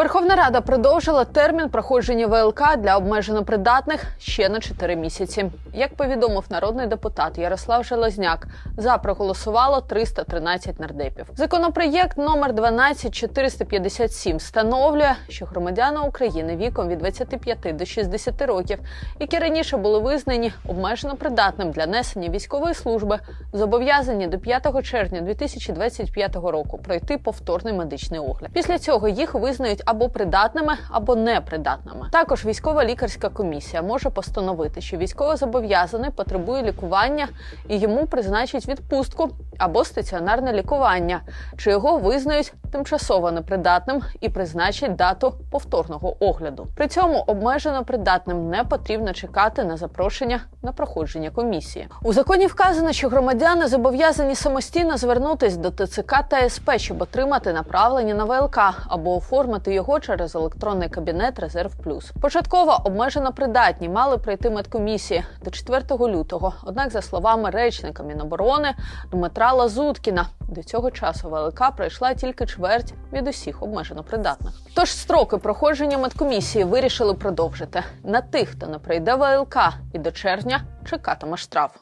Верховна Рада продовжила термін проходження ВЛК для обмежено придатних ще на 4 місяці. Як повідомив народний депутат Ярослав Железняк, за проголосувало 313 нардепів. Законопроєкт номер 12457 встановлює, що громадяни України віком від 25 до 60 років, які раніше були визнані обмежено придатним для несення військової служби, зобов'язані до 5 червня 2025 року пройти повторний медичний огляд. Після цього їх визнають або придатними, або непридатними. Також військова лікарська комісія може постановити, що військовозобов'язаний потребує лікування і йому призначать відпустку або стаціонарне лікування, чи його визнають тимчасово непридатним і призначать дату повторного огляду. При цьому обмежено придатним не потрібно чекати на запрошення на проходження комісії. У законі вказано, що громадяни зобов'язані самостійно звернутись до ТЦК та СП, щоб отримати направлення на ВЛК або оформити його через електронний кабінет Резерв Плюс. Початково обмежено придатні мали пройти медкомісії до 4 лютого. Однак, за словами речника Міноборони Дмитра Лазуткіна, до цього часу ВЛК пройшла тільки чверть від усіх обмежено придатних. Тож строки проходження медкомісії вирішили продовжити на тих, хто не пройде ВЛК, і до червня чекатиме штраф.